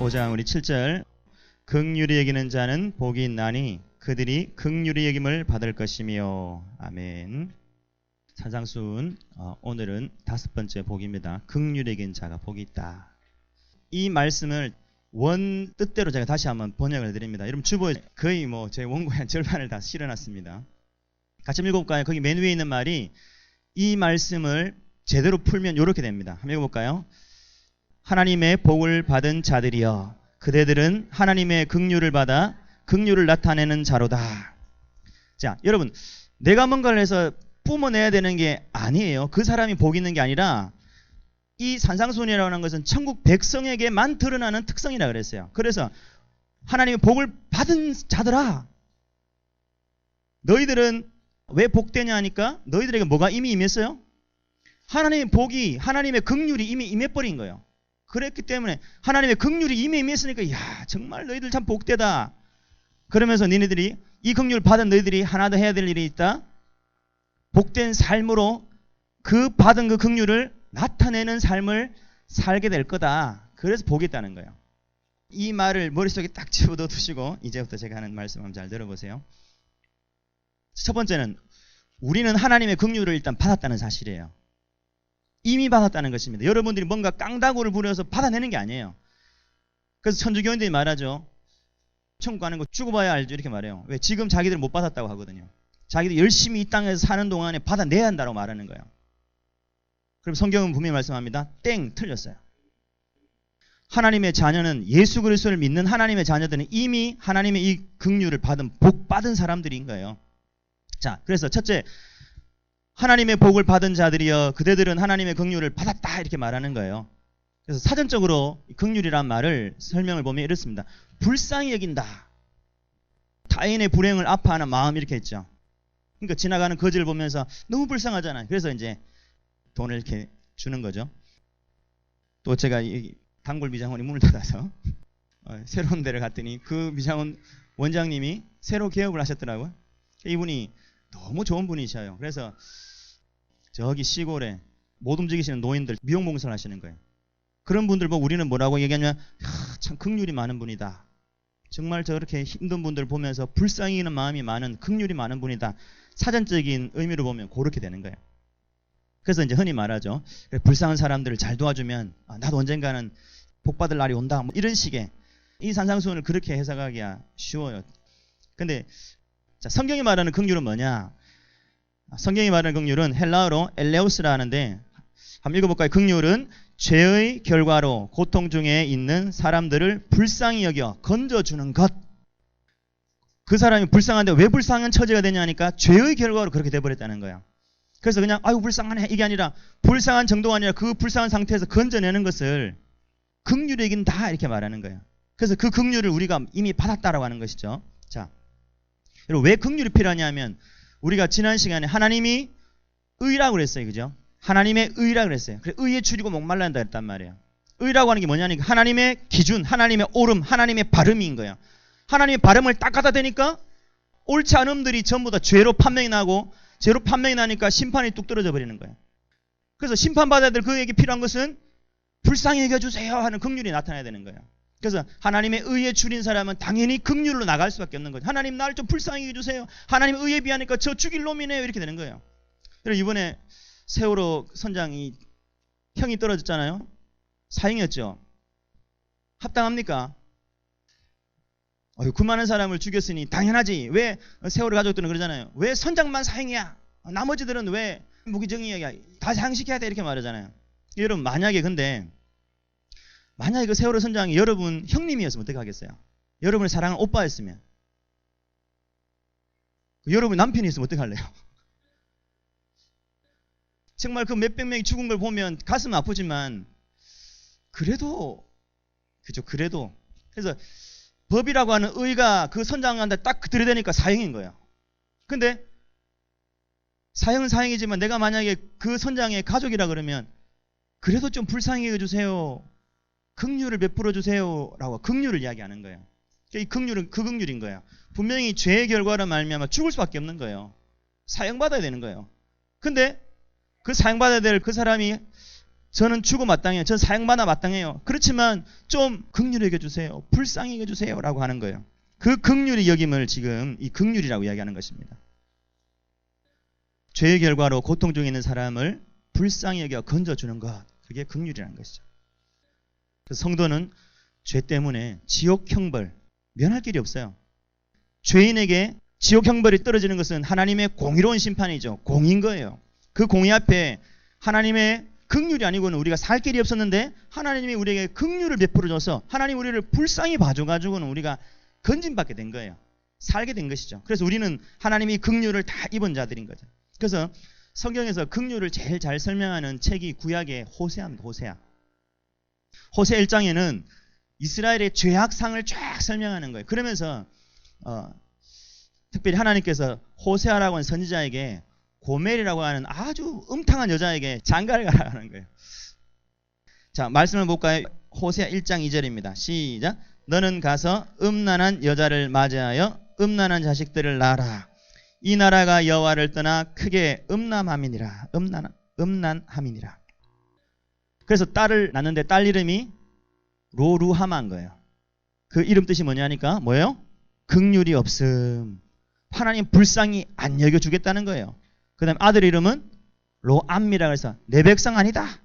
5장 우리 7절 극률이 여기는 자는 복이 있나니 그들이 극률이 여김을 받을 것이며 아멘. 사장순 어, 오늘은 다섯 번째 복입니다. 극률이 여긴 자가 복이 있다. 이 말씀을 원 뜻대로 제가 다시 한번 번역을 해드립니다. 여러분 주보에 거의 뭐 제 원고의 한 절반을 다 실어놨습니다. 같이 읽어볼까요? 거기 맨 위에 있는 말이 이 말씀을 제대로 풀면 이렇게 됩니다. 한번 읽어볼까요? 하나님의 복을 받은 자들이여 그대들은 하나님의 긍휼을 받아 긍휼을 나타내는 자로다. 자, 여러분 내가 뭔가를 해서 뿜어내야 되는 게 아니에요. 그 사람이 복 있는 게 아니라 이 산상순이라는 것은 천국 백성에게만 드러나는 특성이라 그랬어요. 그래서 하나님의 복을 받은 자들아 너희들은 왜 복되냐 하니까 너희들에게 뭐가 이미 임했어요? 하나님의 복이 하나님의 긍휼이 이미 임해버린 거예요. 그랬기 때문에 하나님의 긍휼이 이미 임했으니까 야 정말 너희들 참 복되다. 그러면서 니네들이 이 긍휼 받은 너희들이 하나 더 해야 될 일이 있다. 복된 삶으로 그 받은 그 긍휼을 나타내는 삶을 살게 될 거다. 그래서 있다는 거예요. 이 말을 머릿속에 딱 집어넣어 두시고 이제부터 제가 하는 말씀 한번 잘 들어보세요. 첫 번째는 우리는 하나님의 긍휼을 일단 받았다는 사실이에요. 이미 받았다는 것입니다. 여러분들이 뭔가 깡다구를 부려서 받아내는 게 아니에요. 그래서 천주교인들이 말하죠. 천국 가는 거 죽어 봐야 알죠. 이렇게 말해요. 왜? 지금 자기들 못 받았다고 하거든요. 자기들 열심히 이 땅에서 사는 동안에 받아내야 한다고 말하는 거예요. 그럼 성경은 분명히 말씀합니다. 땡 틀렸어요. 하나님의 자녀는 예수 그리스도를 믿는 하나님의 자녀들은 이미 하나님의 이 긍휼을 받은 복 받은 사람들인 거예요. 자, 그래서 첫째 하나님의 복을 받은 자들이여 그대들은 하나님의 긍휼을 받았다 이렇게 말하는 거예요. 그래서 사전적으로 긍휼이란 말을 설명을 보면 이렇습니다. 불쌍히 여긴다. 타인의 불행을 아파하는 마음 이렇게 했죠. 그러니까 지나가는 거지를 보면서 너무 불쌍하잖아요. 그래서 이제 돈을 이렇게 주는 거죠. 또 제가 이 단골 미장원이 문을 닫아서 어, 새로운 데를 갔더니 그 미장원 원장님이 새로 개업을 하셨더라고요. 이분이 너무 좋은 분이셔요. 그래서 저기 시골에 못 움직이시는 노인들 미용 봉사를 하시는 거예요. 그런 분들 보고 우리는 뭐라고 얘기하냐면 아, 참 극률이 많은 분이다. 정말 저렇게 힘든 분들 보면서 불쌍히 있는 마음이 많은 극률이 많은 분이다. 사전적인 의미로 보면 그렇게 되는 거예요. 그래서 이제 흔히 말하죠. 불쌍한 사람들을 잘 도와주면 아, 나도 언젠가는 복 받을 날이 온다. 뭐 이런 식의 이 산상수훈을 그렇게 해석하기가 쉬워요. 근데 자, 성경이 말하는 긍휼은 뭐냐? 성경이 말하는 긍휼은 헬라어로 엘레우스라 하는데 한번 읽어볼까요? 긍휼은 죄의 결과로 고통 중에 있는 사람들을 불쌍히 여겨 건져주는 것. 그 사람이 불쌍한데 왜 불쌍한 처지가 되냐니까 죄의 결과로 그렇게 돼버렸다는 거야. 그래서 그냥 아유 불쌍하네 이게 아니라 불쌍한 정도가 아니라 그 불쌍한 상태에서 건져내는 것을 긍휼의 이긴다 이렇게 말하는 거예요. 그래서 그 긍휼을 우리가 이미 받았다라고 하는 것이죠. 자, 여러분 왜 긍휼이 필요하냐면 우리가 지난 시간에 하나님이 의라고 그랬어요. 그죠? 하나님의 의라고 그랬어요. 그래 의에 줄이고 목말라한다 했단 말이에요. 의라고 하는 게 뭐냐니까 하나님의 기준, 하나님의 옳음, 하나님의 발음인 거예요. 하나님의 발음을 딱 갖다 대니까 옳지 않음들이 전부 다 죄로 판명이 나고 죄로 판명이 나니까 심판이 뚝 떨어져 버리는 거예요. 그래서 심판받아야 될 그에게 필요한 것은 불쌍히 여겨주세요 하는 긍휼이 나타나야 되는 거예요. 그래서 하나님의 의에 줄인 사람은 당연히 긍휼로 나갈 수밖에 없는 거죠. 하나님 나를 좀 불쌍히 해주세요. 하나님 의에 비하니까 저 죽일 놈이네요. 이렇게 되는 거예요. 여러분 이번에 세월호 선장이 형이 떨어졌잖아요. 사형이었죠. 합당합니까? 어휴, 그 많은 사람을 죽였으니 당연하지. 왜 세월호 가족들은 그러잖아요. 왜 선장만 사형이야? 나머지들은 왜 무기정이야? 다 사형시켜야 돼 이렇게 말하잖아요. 여러분 만약에 근데 만약에 그 세월호 선장이 여러분 형님이었으면 어떻게 하겠어요? 여러분의 사랑하는 오빠였으면 여러분 남편이었으면 어떻게 할래요? 정말 그 몇백 명이 죽은 걸 보면 가슴 아프지만 그래도 그죠 그래도 그래서 법이라고 하는 의가 그 선장한테 딱 들이대니까 사형인 거예요. 근데 사형은 사형이지만 내가 만약에 그 선장의 가족이라 그러면 그래도 좀 불쌍히 해주세요. 극률을 베풀어 주세요라고 극률을 이야기하는 거예요. 이 극률은 그 극률인 거예요. 분명히 죄의 결과로 말미암아 죽을 수밖에 없는 거예요. 사형받아야 되는 거예요. 근데 그 사형받아야 될 그 사람이 저는 주고 마땅해요. 저는 사형받아 마땅해요. 그렇지만 좀 극률히 여겨주세요. 불쌍히 여겨주세요. 라고 하는 거예요. 그 극률이 여김을 지금 이 극률이라고 이야기하는 것입니다. 죄의 결과로 고통 중에 있는 사람을 불쌍히 여겨 건져주는 것. 그게 극률이라는 것이죠. 성도는 죄 때문에 지옥 형벌 면할 길이 없어요. 죄인에게 지옥 형벌이 떨어지는 것은 하나님의 공의로운 심판이죠. 공인 거예요. 그 공의 앞에 하나님의 극률이 아니고는 우리가 살 길이 없었는데 하나님이 우리에게 극률을 베풀어 줘서 하나님 우리를 불쌍히 봐줘 가지고는 우리가 건진받게 된 거예요. 살게 된 것이죠. 그래서 우리는 하나님이 극률을 다 입은 자들인 거죠. 그래서 성경에서 극률을 제일 잘 설명하는 책이 구약의 호세아입니다. 호세아. 호세 1장에는 이스라엘의 죄악상을 쫙 설명하는 거예요. 그러면서 어, 특별히 하나님께서 호세아라고 하는 선지자에게 고멜이라고 하는 아주 음탕한 여자에게 장가를 가라 하는 거예요. 자, 말씀을 볼까요? 호세아 1장 2절입니다. 시작. 너는 가서 음란한 여자를 맞이하여 음란한 자식들을 낳아라. 이 나라가 여호와를 떠나 크게 음란함이니라. 음란 음란함이니라. 그래서 딸을 낳는데 딸 이름이 로루하마인 거예요. 그 이름 뜻이 뭐냐니까 뭐예요? 극률이 없음. 하나님 불쌍히 안 여겨주겠다는 거예요. 그 다음 아들 이름은 로암미라 그래서 내 백성 아니다.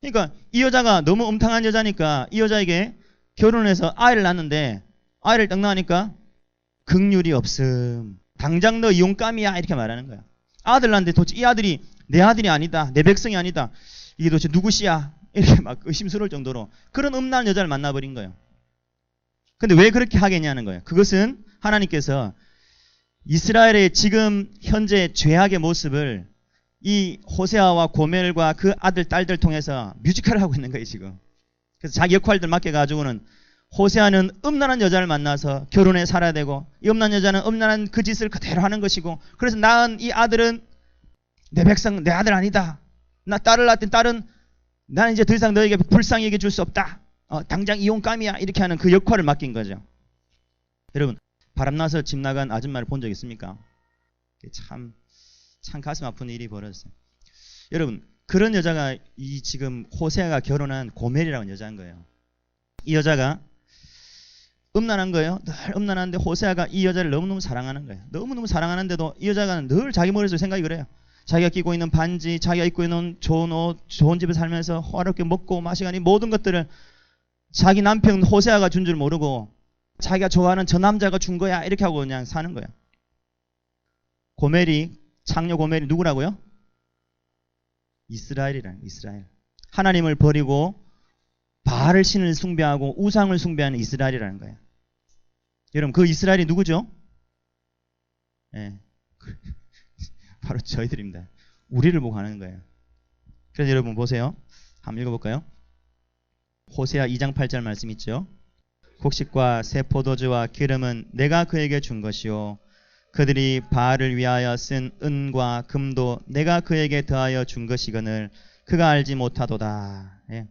그러니까 이 여자가 너무 음탕한 여자니까 이 여자에게 결혼해서 아이를 낳는데 아이를 딱 낳으니까 극률이 없음. 당장 너 용감이야 이렇게 말하는 거야. 아들 낳는데 도대체 이 아들이 내 아들이 아니다. 내 백성이 아니다. 이게 도대체 누구시야? 이렇게 막 의심스러울 정도로 그런 음란 여자를 만나버린 거예요. 근데 왜 그렇게 하겠냐는 거예요. 그것은 하나님께서 이스라엘의 지금 현재 죄악의 모습을 이 호세아와 고멜과 그 아들 딸들 통해서 뮤지컬을 하고 있는 거예요 지금. 그래서 자기 역할들 맡겨가지고는 호세아는 음란한 여자를 만나서 결혼해 살아야 되고 이 음란한 여자는 음란한 그 짓을 그대로 하는 것이고 그래서 낳은 이 아들은 내 백성 내 아들 아니다. 나 딸을 낳았더니 딸은 나는 이제 더 이상 너에게 불쌍히 여겨줄 수 없다. 어, 당장 이혼감이야 이렇게 하는 그 역할을 맡긴 거죠. 여러분 바람나서 집 나간 아줌마를 본 적 있습니까? 참, 참 가슴 아픈 일이 벌어졌어요. 여러분, 그런 여자가 이 지금 호세아가 결혼한 고멜이라는 여자인 거예요. 이 여자가 음란한 거예요. 늘 음란한데 호세아가 이 여자를 너무너무 사랑하는 거예요. 너무너무 사랑하는데도 이 여자가 늘 자기 머릿속에 생각이 그래요. 자기가 끼고 있는 반지, 자기가 입고 있는 좋은 옷, 좋은 집에 살면서 호화롭게 먹고 마시고 이 모든 것들을 자기 남편 호세아가 준 줄 모르고 자기가 좋아하는 저 남자가 준 거야. 이렇게 하고 그냥 사는 거야. 고멜이, 창녀 고멜이 누구라고요? 이스라엘이라는 이스라엘. 하나님을 버리고 바알을 신을 숭배하고 우상을 숭배하는 이스라엘이라는 거예요. 여러분, 그 이스라엘이 누구죠? 예. 네. 바로 저희들입니다. 우리를 보고 하는 거예요. 그래서 여러분 보세요. 한번 읽어볼까요? 호세아 2장 8절 말씀 있죠? 곡식과 새 포도주와 기름은 내가 그에게 준 것이요. 그들이 바알을 위하여 쓴 은과 금도 내가 그에게 더하여 준 것이거늘 그가 알지 못하도다. 예.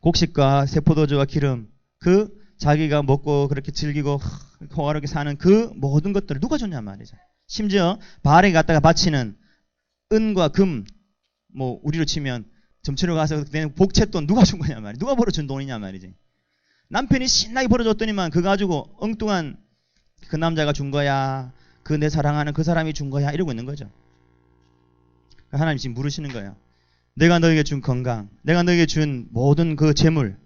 곡식과 새 포도주와 기름 그 자기가 먹고 그렇게 즐기고 호화롭게 사는 그 모든 것들을 누가 줬냔 말이죠. 심지어 바알에 갖다가 바치는 은과 금, 뭐 우리로 치면 점치러 가서 내는 복채돈 누가 준 거냐 말이야. 누가 벌어준 돈이냐 말이지. 남편이 신나게 벌어줬더니만 그거 가지고 엉뚱한 그 남자가 준 거야. 그 내 사랑하는 그 사람이 준 거야. 이러고 있는 거죠. 하나님 지금 물으시는 거예요. 내가 너에게 준 건강, 내가 너에게 준 모든 그 재물,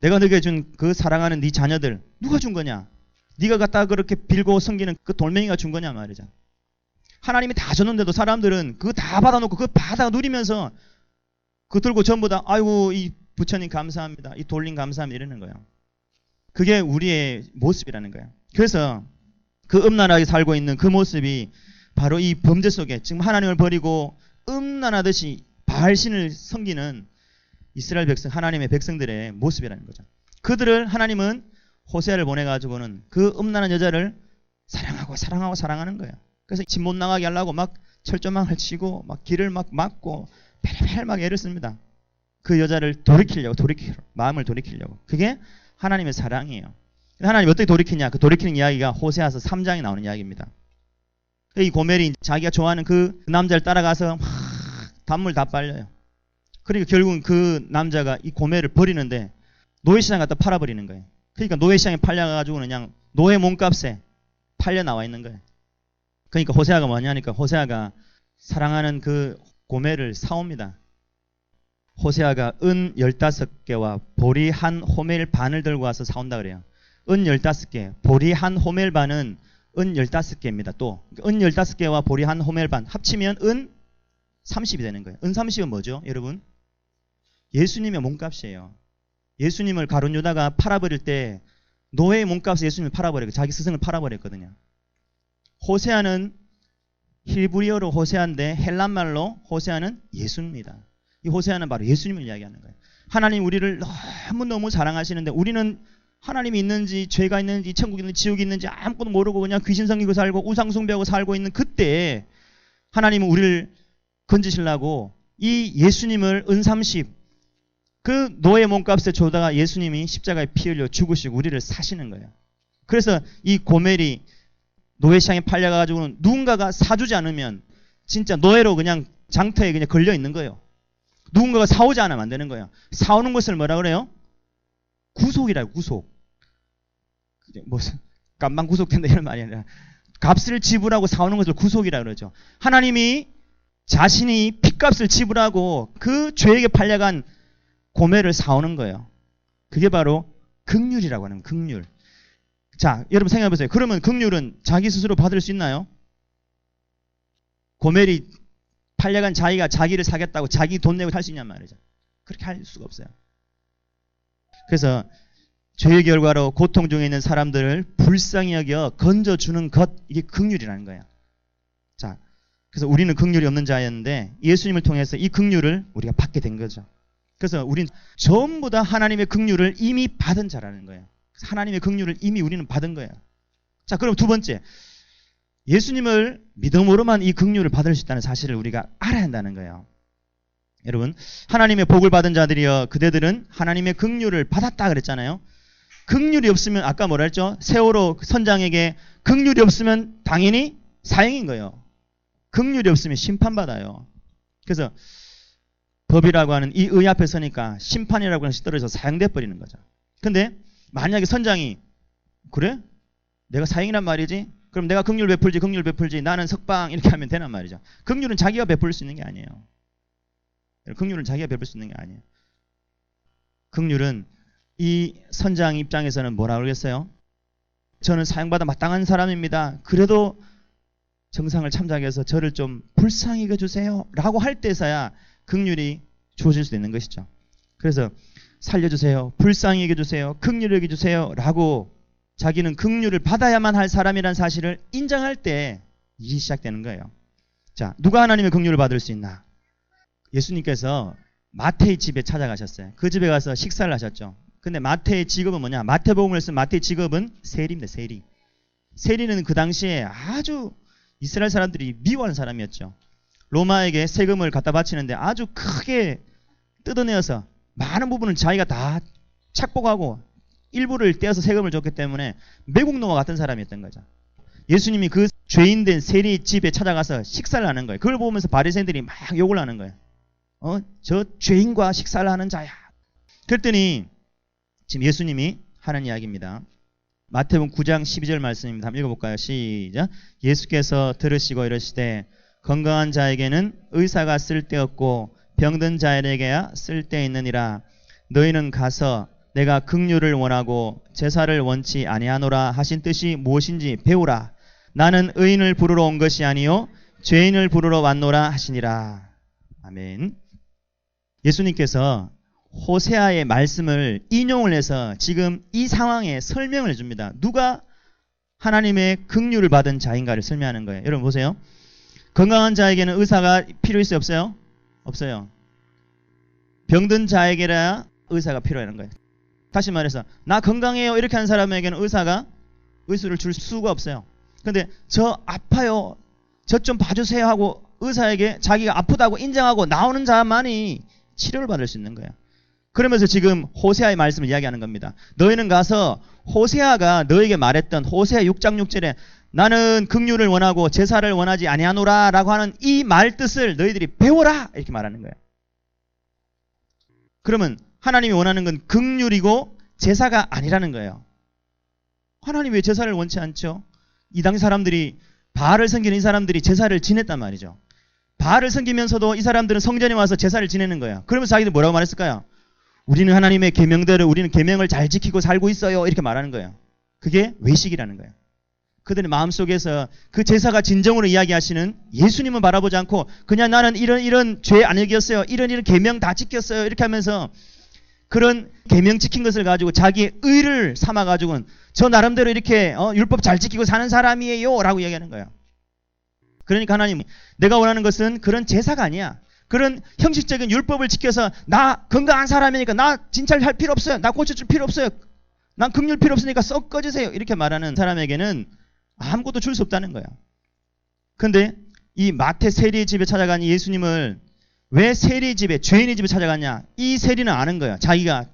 내가 너에게 준 그 사랑하는 네 자녀들 누가 준 거냐? 네가 갖다 그렇게 빌고 섬기는 그 돌멩이가 준 거냐 말이죠. 하나님이 다 줬는데도 사람들은 그거 다 받아놓고 그거 받아 누리면서 그 들고 전부 다 아이고 이 부처님 감사합니다. 이 돌림 감사합니다. 이러는 거예요. 그게 우리의 모습이라는 거예요. 그래서 그 음란하게 살고 있는 그 모습이 바로 이 범죄 속에 지금 하나님을 버리고 음란하듯이 바알신을 섬기는 이스라엘 백성, 하나님의 백성들의 모습이라는 거죠. 그들을 하나님은 호세아를 보내가지고는 그 음란한 여자를 사랑하고 사랑하고 사랑하는 거예요. 그래서 집 못 나가게 하려고 막 철조망을 치고 막 길을 막 막고 펠펠 막 애를 씁니다. 그 여자를 돌이키려고 돌이키 마음을 돌이키려고 그게 하나님의 사랑이에요. 하나님 어떻게 돌이키냐? 그 돌이키는 이야기가 호세아서 3장에 나오는 이야기입니다. 이 고멜이 자기가 좋아하는 그 남자를 따라가서 막 단물 다 빨려요. 그러니까 결국은 그 남자가 이 고매를 버리는데 노예시장 갖다 팔아버리는 거예요. 그러니까 노예시장에 팔려가지고 그냥 노예 몸값에 팔려 나와 있는 거예요. 그러니까 호세아가 뭐냐니까 호세아가 사랑하는 그 고매를 사옵니다. 호세아가 은 15개와 보리 한 호멜 반을 들고 와서 사온다 그래요. 은 15개, 보리 한 호멜 반은 은 15개입니다. 또, 은 15개와 보리 한 호멜 반 합치면 은 30이 되는 거예요. 은 30은 뭐죠, 여러분? 예수님의 몸값이에요. 예수님을 가론 유다가 팔아버릴 때 노예의 몸값에 예수님을 팔아버리고 자기 스승을 팔아버렸거든요. 호세아는 힐브리어로 호세아인데 헬란말로 호세아는 예수입니다. 이 호세아는 바로 예수님을 이야기하는 거예요. 하나님 우리를 너무너무 사랑하시는데 우리는 하나님이 있는지 죄가 있는지 천국이 있는지 지옥이 있는지 아무것도 모르고 그냥 귀신 섬기고 살고 우상 숭배하고 살고 있는 그때 하나님은 우리를 건지시려고 이 예수님을 은30 그 노예 몸값에 줘다가 예수님이 십자가에 피 흘려 죽으시고 우리를 사시는 거예요. 그래서 이 고멜이 노예시장에 팔려가지고는 누군가가 사주지 않으면 진짜 노예로 그냥 장터에 그냥 걸려 있는 거예요. 누군가가 사오지 않으면 안 되는 거예요. 사오는 것을 뭐라 그래요? 구속이라고 구속. 무슨 깜방 구속된다 이런 말이 아니라 값을 지불하고 사오는 것을 구속이라 그러죠. 하나님이 자신이 핏값을 지불하고 그 죄에게 팔려간 고매를 사오는 거예요. 그게 바로 극률이라고 하는 극률. 자, 여러분 생각해 보세요. 그러면 극률은 자기 스스로 받을 수 있나요? 고멜이 팔려간 자기가 자기를 사겠다고 자기 돈 내고 살 수 있냔 말이죠. 그렇게 할 수가 없어요. 그래서 죄의 결과로 고통 중에 있는 사람들을 불쌍히 여겨 건져주는 것, 이게 극률이라는 거예요. 자, 그래서 우리는 극률이 없는 자였는데 예수님을 통해서 이 극률을 우리가 받게 된 거죠. 그래서 우리는 전부 다 하나님의 긍휼을 이미 받은 자라는 거예요. 하나님의 긍휼을 이미 우리는 받은 거예요. 자, 그럼 두 번째. 예수님을 믿음으로만 이 긍휼을 받을 수 있다는 사실을 우리가 알아야 한다는 거예요. 여러분, 하나님의 복을 받은 자들이여 그대들은 하나님의 긍휼을 받았다 그랬잖아요. 긍휼이 없으면 아까 뭐라 했죠? 세월호 선장에게 긍휼이 없으면 당연히 사형인 거예요. 긍휼이 없으면 심판받아요. 그래서 법이라고 하는 이 의 앞에 서니까 심판이라고 하는 것이 떨어져서 사형돼 버리는 거죠. 근데 만약에 선장이 그래? 내가 사형이란 말이지? 그럼 내가 극률 베풀지 극률 베풀지 나는 석방 이렇게 하면 되란 말이죠. 극률은 자기가 베풀 수 있는 게 아니에요. 극률은 자기가 베풀 수 있는 게 아니에요. 극률은 이 선장 입장에서는 뭐라 그러겠어요? 저는 사형받아 마땅한 사람입니다. 그래도 정상을 참작해서 저를 좀 불쌍히 여겨주세요. 라고 할 때서야 극률이 주어질 수 있는 것이죠. 그래서 살려주세요. 불쌍히 여겨주세요. 극률을 여겨주세요. 라고 자기는 극률을 받아야만 할 사람이란 사실을 인정할 때 일이 시작되는 거예요. 자, 누가 하나님의 극률을 받을 수 있나? 예수님께서 마태의 집에 찾아가셨어요. 그 집에 가서 식사를 하셨죠. 근데 마태의 직업은 뭐냐? 마태복음을 쓴 마태의 직업은 세리입니다. 세리. 세리는 그 당시에 아주 이스라엘 사람들이 미워하는 사람이었죠. 로마에게 세금을 갖다 바치는데 아주 크게 뜯어내어서 많은 부분을 자기가 다 착복하고 일부를 떼어서 세금을 줬기 때문에 매국노와 같은 사람이었던 거죠. 예수님이 그 죄인된 세리 집에 찾아가서 식사를 하는 거예요. 그걸 보면서 바리새인들이 막 욕을 하는 거예요. 어, 저 죄인과 식사를 하는 자야. 그랬더니 지금 예수님이 하는 이야기입니다. 마태복음 9장 12절 말씀입니다. 한번 읽어볼까요? 시작. 예수께서 들으시고 이러시되 건강한 자에게는 의사가 쓸데없고 병든 자에게야 쓸데있느니라. 너희는 가서 내가 긍휼을 원하고 제사를 원치 아니하노라 하신 뜻이 무엇인지 배우라. 나는 의인을 부르러 온 것이 아니요 죄인을 부르러 왔노라 하시니라. 아멘. 예수님께서 호세아의 말씀을 인용을 해서 지금 이 상황에 설명을 해줍니다. 누가 하나님의 긍휼을 받은 자인가를 설명하는 거예요. 여러분 보세요. 건강한 자에게는 의사가 필요 있어요? 없어요? 없어요. 병든 자에게라 의사가 필요하는 거예요. 다시 말해서 나 건강해요 이렇게 하는 사람에게는 의사가 의술을 줄 수가 없어요. 근데 저 아파요. 저 좀 봐주세요 하고 의사에게 자기가 아프다고 인정하고 나오는 자만이 치료를 받을 수 있는 거예요. 그러면서 지금 호세아의 말씀을 이야기하는 겁니다. 너희는 가서 호세아가 너에게 말했던 호세아 6장 6절에 나는 긍휼을 원하고 제사를 원하지 아니하노라라고 하는 이 말 뜻을 너희들이 배워라 이렇게 말하는 거예요. 그러면 하나님이 원하는 건 극률이고 제사가 아니라는 거예요. 하나님 왜 제사를 원치 않죠? 이당 사람들이 바알을 섬기는 이 사람들이 제사를 지냈단 말이죠. 바알을 섬기면서도 이 사람들은 성전에 와서 제사를 지내는 거예요. 그러면서 자기들 뭐라고 말했을까요? 우리는 하나님의 계명대로 우리는 계명을 잘 지키고 살고 있어요. 이렇게 말하는 거예요. 그게 외식이라는 거예요. 그들의 마음속에서 그 제사가 진정으로 이야기하시는 예수님을 바라보지 않고 그냥 나는 이런 이런 죄안 여겼어요. 이런 이런 계명 다 지켰어요. 이렇게 하면서 그런 계명 지킨 것을 가지고 자기의 의를 삼아 가지고는 저 나름대로 이렇게 어, 율법 잘 지키고 사는 사람이에요라고 이야기하는 거예요. 그러니까 하나님 내가 원하는 것은 그런 제사가 아니야. 그런 형식적인 율법을 지켜서 나 건강한 사람이니까 나 진찰할 필요 없어요. 나 고쳐줄 필요 없어요. 난 극률 필요 없으니까 썩 꺼지세요. 이렇게 말하는 사람에게는 아무것도 줄 수 없다는 거야. 근데 이 마태 세리 집에 찾아간 예수님을 왜 세리 집에 죄인의 집에 찾아갔냐? 이 세리는 아는 거야. 자기가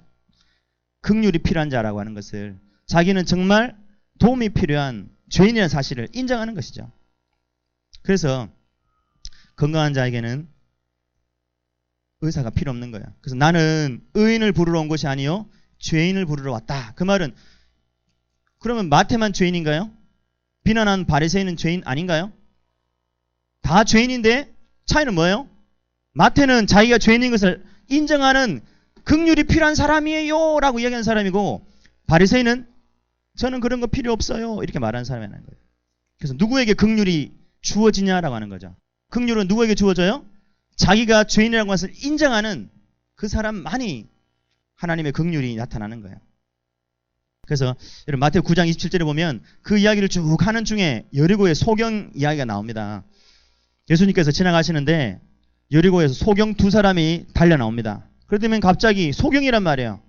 극률이 필요한 자라고 하는 것을 자기는 정말 도움이 필요한 죄인이라는 사실을 인정하는 것이죠. 그래서 건강한 자에게는 의사가 필요 없는 거야. 그래서 나는 의인을 부르러 온 것이 아니요 죄인을 부르러 왔다. 그 말은 그러면 마태만 죄인인가요? 비난한 바리새인은 죄인 아닌가요? 다 죄인인데 차이는 뭐예요? 마태는 자기가 죄인인 것을 인정하는 극률이 필요한 사람이에요 라고 이야기하는 사람이고 바리새인은 저는 그런 거 필요 없어요 이렇게 말하는 사람이라는 거예요. 그래서 누구에게 극률이 주어지냐라고 하는 거죠. 극률은 누구에게 주어져요? 자기가 죄인이라는 것을 인정하는 그 사람만이 하나님의 극률이 나타나는 거예요. 그래서 여러분 마태오 9장 27절에 보면 그 이야기를 쭉 하는 중에 여리고의 소경 이야기가 나옵니다. 예수님께서 지나가시는데 여리고에서 소경 두 사람이 달려 나옵니다. 그러더면 갑자기 소경이란 말이에요.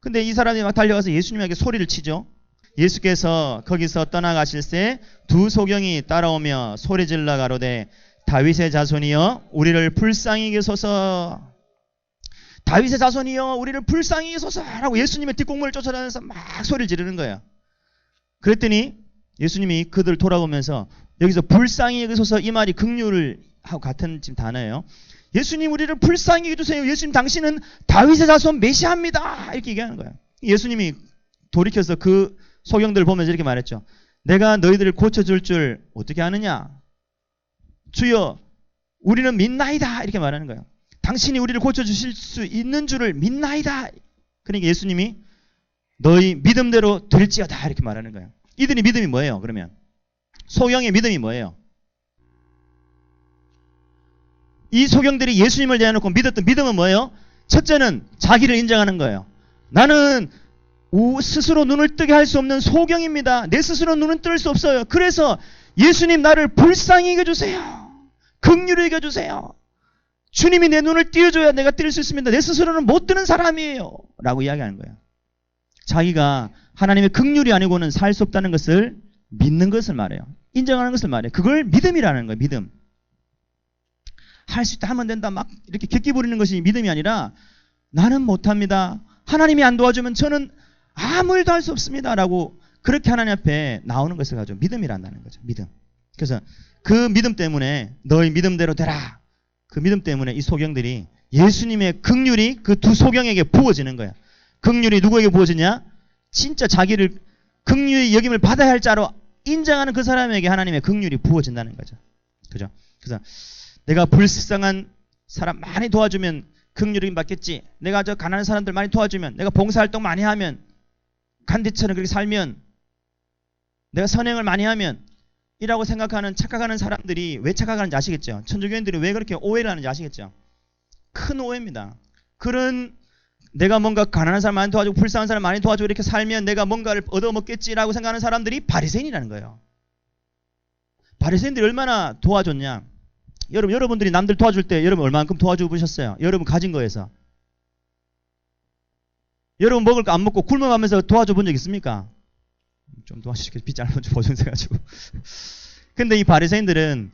근데 이 사람이 막 달려가서 예수님에게 소리를 치죠. 예수께서 거기서 떠나가실 새 두 소경이 따라오며 소리질러 가로되 다윗의 자손이여 우리를 불쌍히 여소서 다윗의 자손이여 우리를 불쌍히 여소서라고 예수님의 뒷공문을 쫓아다니면서 막 소리를 지르는 거예요. 그랬더니 예수님이 그들 돌아보면서 여기서 불쌍히 여기소서 이 말이 극률을 하고 같은 지금 단어예요. 예수님 우리를 불쌍히 해주세요. 예수님 당신은 다윗의 자손 메시아입니다. 이렇게 얘기하는 거예요. 예수님이 돌이켜서 그 소경들을 보면서 이렇게 말했죠. 내가 너희들을 고쳐줄 줄 어떻게 아느냐? 주여 우리는 믿나이다. 이렇게 말하는 거예요. 당신이 우리를 고쳐주실 수 있는 줄을 믿나이다. 그러니까 예수님이 너희 믿음대로 될지어다. 이렇게 말하는 거예요. 이들이 믿음이 뭐예요? 그러면 소경의 믿음이 뭐예요? 이 소경들이 예수님을 대해놓고 믿었던 믿음은 뭐예요? 첫째는 자기를 인정하는 거예요. 나는 스스로 눈을 뜨게 할 수 없는 소경입니다. 내 스스로 눈을 뜰수 없어요. 그래서 예수님 나를 불쌍히 여겨주세요. 극률히 여겨주세요. 주님이 내 눈을 띄워줘야 내가 뜰 수 있습니다. 내 스스로는 못 뜨는 사람이에요. 라고 이야기하는 거예요. 자기가 하나님의 극률이 아니고는 살 수 없다는 것을 믿는 것을 말해요. 인정하는 것을 말해요. 그걸 믿음이라는 거예요. 믿음. 할 수 있다 하면 된다 막 이렇게 객기 부리는 것이 믿음이 아니라 나는 못합니다. 하나님이 안 도와주면 저는 아무 일도 할 수 없습니다 라고 그렇게 하나님 앞에 나오는 것을 가지고 믿음이란다는 거죠. 믿음. 그래서 그 믿음 때문에 너희 믿음대로 되라. 그 믿음 때문에 이 소경들이 예수님의 극률이 그 두 소경에게 부어지는 거야. 극률이 누구에게 부어지냐? 진짜 자기를 극률의 여김을 받아야 할 자로 인정하는 그 사람에게 하나님의 극률이 부어진다는 거죠. 그죠? 그래서 내가 불쌍한 사람 많이 도와주면 극률이 받겠지. 내가 저 가난한 사람들 많이 도와주면, 내가 봉사활동 많이 하면, 간디처럼 그렇게 살면, 내가 선행을 많이 하면, 이라고 생각하는 착각하는 사람들이 왜 착각하는지 아시겠죠? 천주교인들이 왜 그렇게 오해를 하는지 아시겠죠? 큰 오해입니다. 그런 내가 뭔가 가난한 사람 많이 도와주고 불쌍한 사람 많이 도와주고 이렇게 살면 내가 뭔가를 얻어먹겠지라고 생각하는 사람들이 바리새인이라는 거예요. 바리새인들이 얼마나 도와줬냐? 여러분, 여러분들이 남들 도와줄 때 여러분 얼마만큼 도와줘 보셨어요? 여러분 가진 거에서. 여러분 먹을 거 안 먹고 굶어가면서 도와줘 본 적 있습니까? 좀 도와주시겠 빚 잘못 좀 보존해 가지고. 근데 이 바리새인들은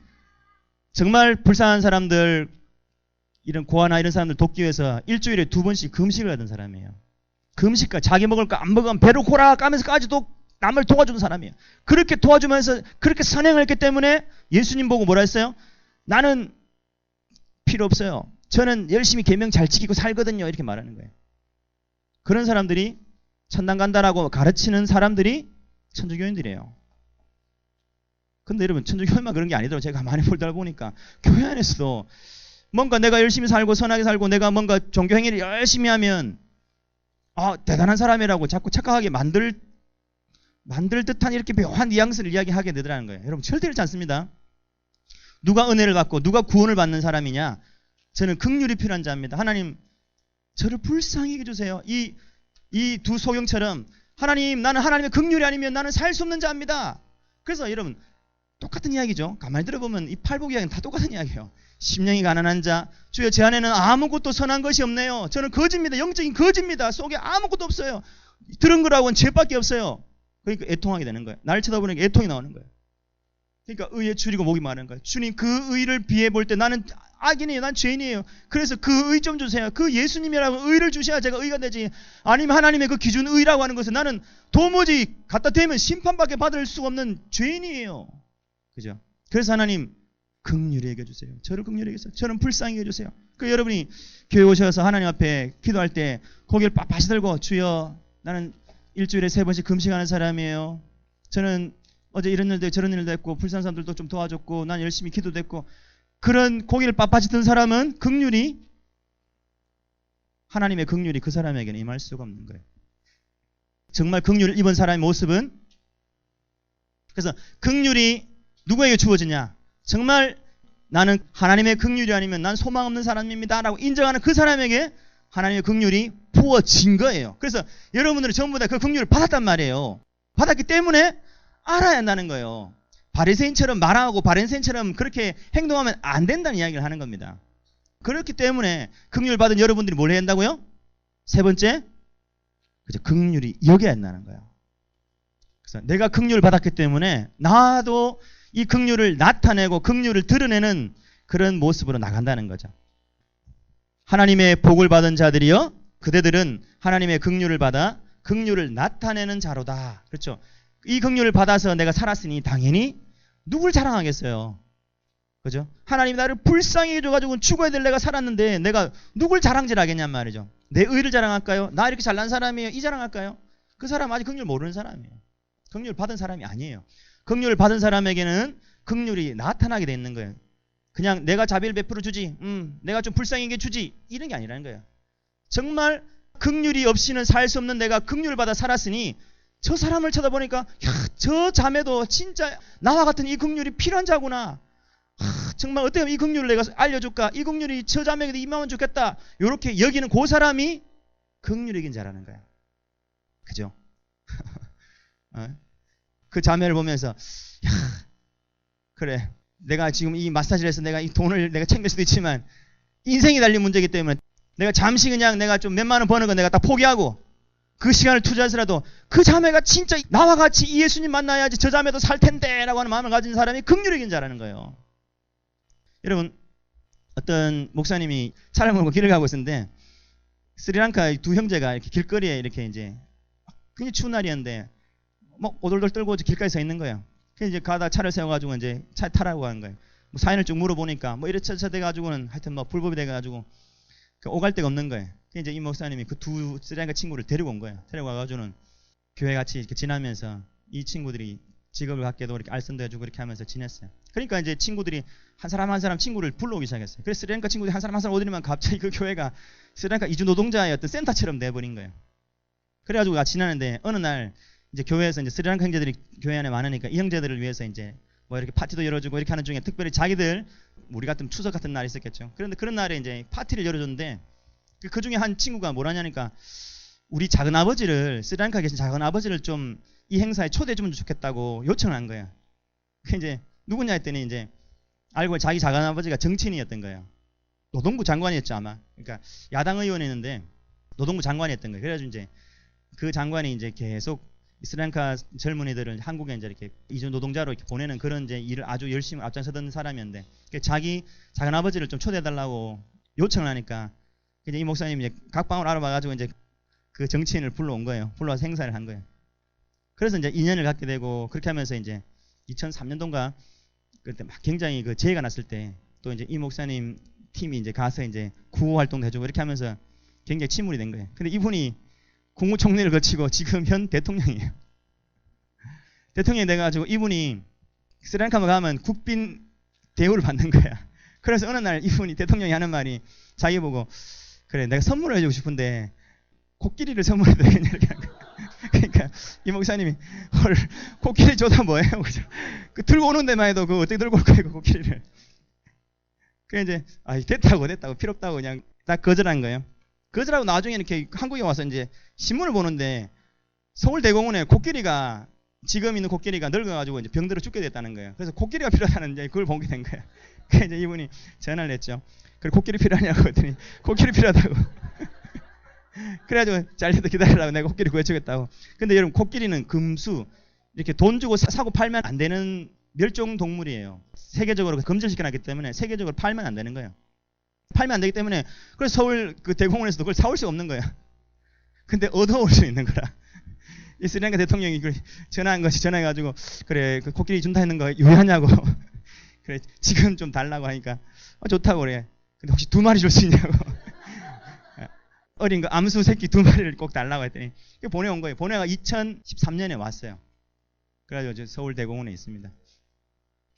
정말 불쌍한 사람들, 이런 고아나 이런 사람들 돕기 위해서 일주일에 두 번씩 금식을 하던 사람이에요. 금식까 자기 먹을 거 안 먹으면 배로 고라 까면서까지도 남을 도와주는 사람이에요. 그렇게 도와주면서 그렇게 선행을 했기 때문에 예수님 보고 뭐라 했어요? 나는 필요 없어요. 저는 열심히 계명 잘 지키고 살거든요. 이렇게 말하는 거예요. 그런 사람들이 천당 간다라고 가르치는 사람들이 천주교인들이에요. 근데 여러분 천주교인만 그런 게 아니더라고요. 제가 가만히 볼다 보니까 교회 안에서도 뭔가 내가 열심히 살고 선하게 살고 내가 뭔가 종교 행위를 열심히 하면 아 대단한 사람이라고 자꾸 착각하게 만들 만들 듯한 이렇게 묘한 뉘앙스를 이야기하게 되더라는 거예요. 여러분 절대 그렇지 않습니다. 누가 은혜를 받고 누가 구원을 받는 사람이냐? 저는 극률이 필요한 자입니다. 하나님 저를 불쌍히 해주세요. 이 이 두 소경처럼 하나님 나는 하나님의 극률이 아니면 나는 살 수 없는 자입니다. 그래서 여러분 똑같은 이야기죠. 가만히 들어보면 이 팔복 이야기는 다 똑같은 이야기예요. 심령이 가난한 자, 주여 제 안에는 아무것도 선한 것이 없네요. 저는 거짓입니다. 영적인 거짓입니다. 속에 아무것도 없어요. 들은 거라고는 죄밖에 없어요. 그러니까 애통하게 되는 거예요. 나를 쳐다보니까 애통이 나오는 거예요. 그러니까 의에 줄이고 목이 마른 거예요. 주님 그 의를 비해 볼 때 나는 악인이에요. 난 죄인이에요. 그래서 그 의 좀 주세요. 그 예수님이라고 의를 주셔야 제가 의가 되지. 아니면 하나님의 그 기준 의라고 하는 것은 나는 도무지 갖다 대면 심판밖에 받을 수 없는 죄인이에요. 그죠? 그래서 하나님 극률히 여겨 주세요. 저를 극률히 여겨 주세요. 저는 불쌍히 여겨 주세요. 그 여러분이 교회 오셔서 하나님 앞에 기도할 때 고개를 빳빳이 들고 주여 나는 일주일에 세 번씩 금식하는 사람이에요. 저는 어제 이런 일도 저런 일도 했고 불쌍한 사람들도 좀 도와줬고 난 열심히 기도도 했고 그런 고기를 든 사람은 극률이 하나님의 극률이 그 사람에게는 임할 수가 없는 거예요. 정말 극률을 입은 사람의 모습은 그래서 극률이 누구에게 주어지냐? 정말 나는 하나님의 극률이 아니면 난 소망 없는 사람입니다라고 인정하는 그 사람에게 하나님의 극률이 부어진 거예요. 그래서 여러분들은 전부 다 그 극률을 받았단 말이에요. 받았기 때문에 알아야 한다는 거예요. 바리새인처럼 말하고 바리새인처럼 그렇게 행동하면 안 된다는 이야기를 하는 겁니다. 그렇기 때문에 극률 받은 여러분들이 뭘 해야 한다고요? 세 번째, 그죠? 극률이 여겨야 한다는 거예요. 그래서 내가 극률 받았기 때문에 나도 이 극률을 나타내고 극률을 드러내는 그런 모습으로 나간다는 거죠. 하나님의 복을 받은 자들이요, 그대들은 하나님의 극률을 받아 극률을 나타내는 자로다. 그렇죠? 이 긍휼을 받아서 내가 살았으니 당연히 누굴 자랑하겠어요. 그죠? 하나님 나를 불쌍히 해줘가지고 죽어야 될 내가 살았는데 내가 누굴 자랑질 하겠냔 말이죠. 내 의를 자랑할까요? 나 이렇게 잘난 사람이에요. 이 자랑할까요? 그 사람 아직 긍휼 모르는 사람이에요. 긍휼 받은 사람이 아니에요. 긍휼 받은 사람에게는 긍휼이 나타나게 돼 있는 거예요. 그냥 내가 자비를 베풀어 주지, 음, 내가 좀 불쌍히 게 주지 이런 게 아니라는 거예요. 정말 긍휼이 없이는 살 수 없는 내가 긍휼을 받아 살았으니 저 사람을 쳐다보니까 야, 저 자매도 진짜 나와 같은 이 극률이 필요한 자구나. 아, 정말 어떻게 하면 이 극률을 내가 알려줄까? 이 극률이 저 자매에게도 임하면 좋겠다. 이렇게 여기는 그 사람이 극률이긴 자라는 거야. 그죠? 어? 그 자매를 보면서 야 그래 내가 지금 이 마사지를 해서 내가 이 돈을 내가 챙길 수도 있지만 인생이 달린 문제이기 때문에 내가 잠시 그냥 내가 좀 몇만 원 버는 거 내가 딱 포기하고 그 시간을 투자해서라도 그 자매가 진짜 나와 같이 이 예수님 만나야지 저 자매도 살 텐데 라고 하는 마음을 가진 사람이 극률이긴 자라는 거예요. 여러분 어떤 목사님이 차를 몰고 길을 가고 있었는데 스리랑카 두 형제가 이렇게 길거리에 이렇게 이제 굉장히 추운 날이었는데 뭐 오돌돌 떨고 길가에 서 있는 거예요. 그래서 이제 가다 차를 세워가지고 이제 차 타라고 하는 거예요. 뭐 사연을 쭉 물어보니까 뭐 이래저래 돼가지고는 하여튼 뭐 불법이 돼가지고 그 오갈 데가 없는 거예요. 이제 이 목사님이 그 두 쓰레기 친구를 데리고 온 거예요. 데리고 와가지고는 교회 같이 이렇게 지나면서 이 친구들이 직업을 갖게도 이렇게 알선도 해주고 이렇게 하면서 지냈어요. 그러니까 이제 친구들이 한 사람 한 사람 친구를 불러오기 시작했어요. 그래서 스리랑카 친구들이 한 사람 한 사람 오더니만 갑자기 그 교회가 스리랑카 이주 노동자의 어떤 센터처럼 돼버린 거예요. 그래가지고 가 지나는데 어느 날 이제 교회에서 이제 스리랑카 형제들이 교회 안에 많으니까 이 형제들을 위해서 이제 뭐 이렇게 파티도 열어주고 이렇게 하는 중에 특별히 자기들 우리 같은 추석 같은 날이 있었겠죠. 그런데 그런 날에 이제 파티를 열어줬는데 그 중에 한 친구가 뭐라냐니까 우리 작은 아버지를 스리랑카 계신 작은 아버지를 좀 이 행사에 초대해 주면 좋겠다고 요청을 한 거야. 그 이제 누구냐 했더니 이제 알고 자기 작은 아버지가 정치인이었던 거예요. 노동부 장관이었죠 아마. 그러니까 야당 의원이었는데 노동부 장관이었던 거예요. 그래가지고 이제 그 장관이 이제 계속 스리랑카 젊은이들을 한국에 이제 이렇게 이주 노동자로 이렇게 보내는 그런 이제 일을 아주 열심히 앞장서던 사람이었는데 자기 작은 아버지를 좀 초대해달라고 요청을 하니까 이제 이 목사님이 이제 각 방을 알아봐가지고 이제 그 정치인을 불러온 거예요. 불러와서 행사를 한 거예요. 그래서 이제 인연을 갖게 되고 그렇게 하면서 이제 2003년도인가 그때 막 굉장히 그 재해가 났을 때 또 이제 이 목사님 팀이 이제 가서 이제 구호 활동도 해주고 이렇게 하면서 굉장히 침울이 된 거예요. 근데 이분이 국무총리를 거치고 지금 현 대통령이에요. 대통령이 돼가지고 이분이 스리랑카만 가면 국빈 대우를 받는 거야. 그래서 어느 날 이분이 대통령이 하는 말이 자기 보고 그래 내가 선물을 해주고 싶은데 코끼리를 선물해도 되겠냐 이렇게 하는 거야. 그러니까 이 목사님이 헐 코끼리 줘다 뭐해요? 그죠? 그 들고 오는 데만 해도 그 어떻게 들고 올 거예요 그 코끼리를. 그래 이제 아 됐다고 됐다고 필요 없다고 그냥 딱 거절한 거예요. 거절하고 나중에 이렇게 한국에 와서 이제 신문을 보는데 서울대공원에 코끼리가 지금 있는 코끼리가 늙어가지고 이제 병들어 죽게 됐다는 거예요. 그래서 코끼리가 필요하다는 이제 그걸 보게 된 거예요. 그래서 이제 이분이 전화를 했죠. 그래 코끼리 필요하냐고 했더니 코끼리 필요하다고. 그래가지고 잘려도 기다리라고 내가 코끼리 구해주겠다고. 근데 여러분 코끼리는 금수 이렇게 돈 주고 사, 사고 팔면 안 되는 멸종 동물이에요. 세계적으로 금지시켜놨기 때문에 세계적으로 팔면 안 되는 거예요. 팔면 안 되기 때문에 그래서 서울 그 대공원에서도 그걸 사올 수가 없는 거야. 근데 얻어올 수 있는 거라. 이 스리랑카 대통령이 그 전화한 것이 전화해가지고 그래 그 코끼리 준다 했는 거 유효하냐고. 그래 지금 좀 달라고 하니까 어, 좋다고 그래. 근데 혹시 두 마리 줄 수 있냐고. 어린 거 암수 새끼 두 마리를 꼭 달라고 했더니 그 보내온 거예요. 보내가 2013년에 왔어요. 그래가지고 저 서울 대공원에 있습니다.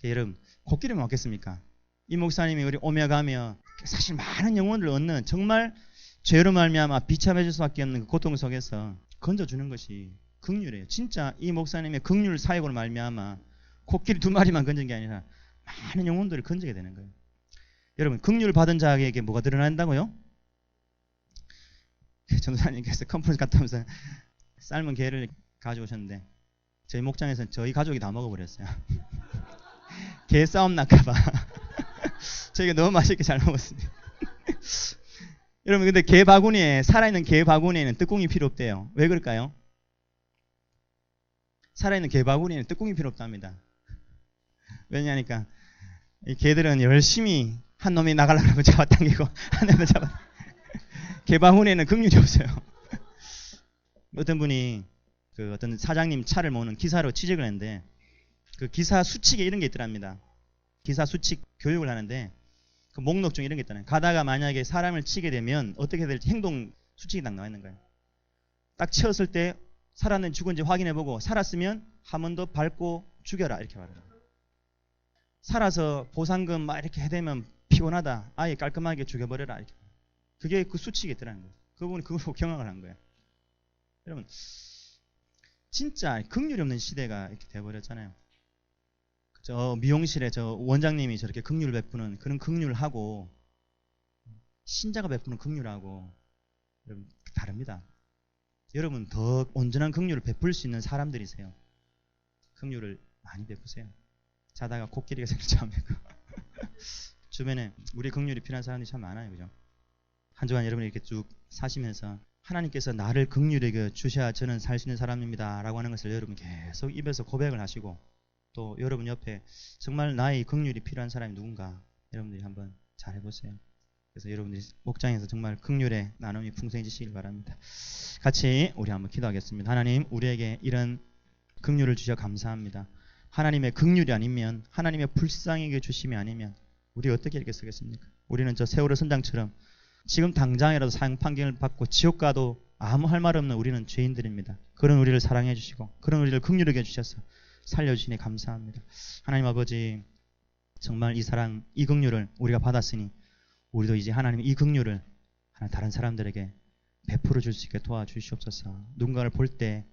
여러분 코끼리만 왔겠습니까? 이 목사님이 우리 오며 가며 사실 많은 영혼을 얻는 정말 죄로 말미암아 비참해질 수밖에 없는 그 고통 속에서 건져주는 것이 극률이에요. 진짜 이 목사님의 극률 사역으로 말미암아 코끼리 두 마리만 건진 게 아니라 많은 영혼들을 건지게 되는 거예요. 여러분 극률 받은 자에게 뭐가 드러난다고요? 전도사님께서 컨퍼런스 갔다 오면서 삶은 게를 가져오셨는데 저희 목장에서는 저희 가족이 다 먹어버렸어요. 게 싸움 날까봐 저희가 너무 맛있게 잘 먹었습니다. 여러분 근데 게 바구니에 살아있는 게 바구니에는 뜨꿍이 필요 없대요. 왜 그럴까요? 살아있는 게 바구니에는 뜨꿍이 필요 없답니다. 왜냐니까 이 개들은 열심히 한 놈이 나가려고 잡아당기고 한 놈을 잡아 개 바구니에는 긍휼이 없어요. 어떤 분이 그 어떤 사장님 차를 모는 기사로 취직을 했는데 그 기사 수칙에 이런 게 있더랍니다. 기사 수칙 교육을 하는데 그 목록 중에 이런 게 있잖아요. 가다가 만약에 사람을 치게 되면 어떻게 될지 행동 수칙이 딱 나와 있는 거예요. 딱 치었을 때 살았는지 죽은지 확인해보고 살았으면 한 번 더 밟고 죽여라 이렇게 말해요. 살아서 보상금 막 이렇게 해대면 피곤하다. 아예 깔끔하게 죽여버려라. 그게 그 수칙이 있더라는 거예요. 그분이 그걸 보고 경악을 한 거예요. 여러분 진짜 극률이 없는 시대가 이렇게 돼버렸잖아요. 저 미용실에 저 원장님이 저렇게 극률 베푸는 그런 극률하고 신자가 베푸는 극률하고 여러분 다릅니다. 여러분 더 온전한 극률을 베풀 수 있는 사람들이세요. 극률을 많이 베푸세요. 자다가 코끼리가 않습니까? 주변에 우리 극률이 필요한 사람들이 참 많아요. 그죠? 한 주간 여러분이 이렇게 쭉 사시면서 하나님께서 나를 극률에게 주셔야 저는 살 수 있는 사람입니다. 라고 하는 것을 여러분 계속 입에서 고백을 하시고 또 여러분 옆에 정말 나의 극률이 필요한 사람이 누군가 여러분들이 한번 잘 해보세요. 그래서 여러분들이 목장에서 정말 극률의 나눔이 풍성해지시길 바랍니다. 같이 우리 한번 기도하겠습니다. 하나님 우리에게 이런 극률을 주셔 감사합니다. 하나님의 극률이 아니면 하나님의 불쌍하게 주심이 아니면 우리 어떻게 이렇게 쓰겠습니까? 우리는 저 세월의 선장처럼 지금 당장이라도 사형 판결을 받고 지옥 가도 아무 할 말 없는 우리는 죄인들입니다. 그런 우리를 사랑해 주시고 그런 우리를 극률하게 주셔서 살려주시니 감사합니다. 하나님 아버지 정말 이 사랑 이 극률을 우리가 받았으니 우리도 이제 하나님의 이 극률을 다른 사람들에게 베풀어 줄 수 있게 도와주시옵소서. 누군가를 볼때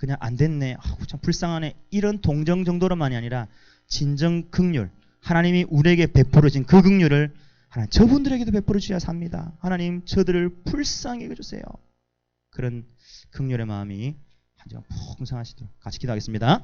그냥 안 됐네, 아, 참 불쌍하네 이런 동정 정도로만이 아니라 진정 극률 하나님이 우리에게 베풀어 진 그 극률을 하나님 저분들에게도 베풀어 주셔야 삽니다. 하나님 저들을 불쌍히 해주세요. 그런 극률의 마음이 한정 풍성하시도록 같이 기도하겠습니다.